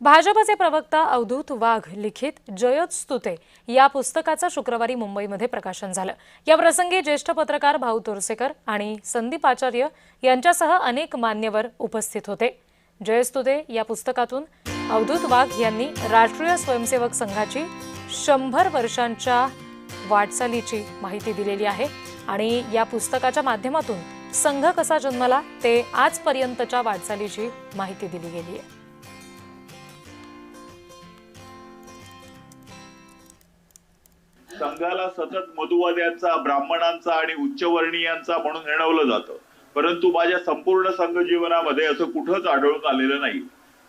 भाजपचे प्रवक्ता अवधूत वाघ लिखित जयत स्तुते या पुस्तकाचं शुक्रवारी मुंबईमध्ये प्रकाशन झालं. या प्रसंगी ज्येष्ठ पत्रकार भाऊ तोरसेकर आणि संदीप आचार्य यांच्यासह अनेक मान्यवर उपस्थित होते. जयस्तुते या पुस्तकातून अवधूत वाघ यांनी राष्ट्रीय स्वयंसेवक संघाची शंभर वर्षांच्या वाटचालीची माहिती दिलेली आहे आणि या पुस्तकाच्या माध्यमातून संघ कसा जन्मला ते आजपर्यंतच्या वाटचालीची माहिती दिली गेली आहे. संघाला सतत मधुवाद्यांचा ब्राह्मणांचा आणि उच्चवर्णीयांचा म्हणून हिणवलं जातं. परंतु माझ्या संपूर्ण संघ जीवनामध्ये असं कुठंच आढळून आलेलं नाही.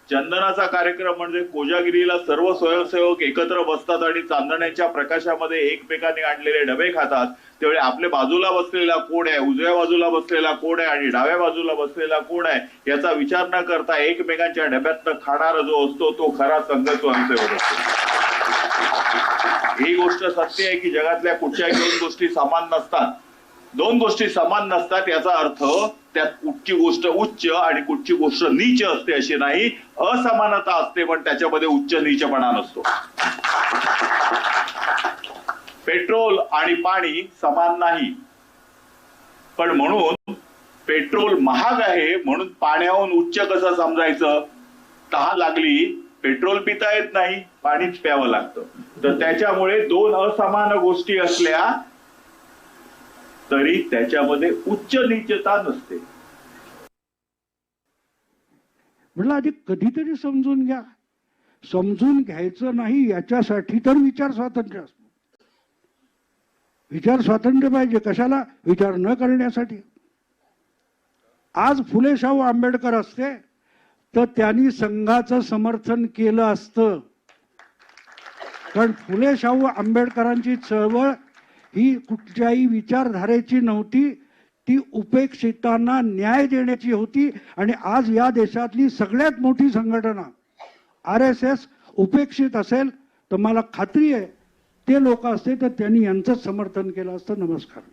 चंदनाचा कार्यक्रम म्हणजे कोजागिरीला सर्व स्वयंसेवक एकत्र बसतात आणि चांदण्याच्या प्रकाशामध्ये एकमेकांनी आणलेले डबे खातात. त्यावेळी आपल्या बाजूला बसलेला कोण आहे उजव्या बाजूला बसलेला कोण आहे आणि डाव्या बाजूला बसलेला कोण आहे याचा विचार न करता एकमेकांच्या डब्यातनं खाणारा जो असतो तो खरा संघ स्वयंसेवक असतो. गोष्ट सत्य आहे की जगातल्या कुठच्याही दोन गोष्टी समान नसतात. दोन गोष्टी समान नसतात याचा अर्थ त्यात कुठची गोष्ट उच्च आणि कुठची गोष्ट नीच असते अशी नाही. असमानता असते पण त्याच्यामध्ये उच्च नीचपणा नसतो. पेट्रोल आणि पाणी समान नाही. पण म्हणून पेट्रोल महाग आहे म्हणून पाण्याहून उच्च कसं समजायचं? तहा लागली पेट्रोल पिता येत नाही पाणीच प्यावं लागतं. तर त्याच्यामुळे दोन असमान गोष्टी असल्या तरी त्याच्यामध्ये उच्च नीचता नसते. म्हटलं आधी कधीतरी समजून घ्या. समजून घ्यायचं नाही याच्यासाठी तर विचार स्वातंत्र्य असतो. विचार स्वातंत्र्य पाहिजे कशाला? विचार न करण्यासाठी. आज फुले शाहू आंबेडकर असते तर त्यांनी संघाचं समर्थन केलं असतं. कारण फुले शाहू आंबेडकरांची चळवळ ही कुठच्याही विचारधारेची नव्हती. ती उपेक्षितांना न्याय देण्याची होती आणि आज या देशातली सगळ्यात मोठी संघटना आर एस एस उपेक्षित असेल तर मला खात्री आहे ते लोक असते तर त्यांनी यांचंच समर्थन केलं असतं. नमस्कार.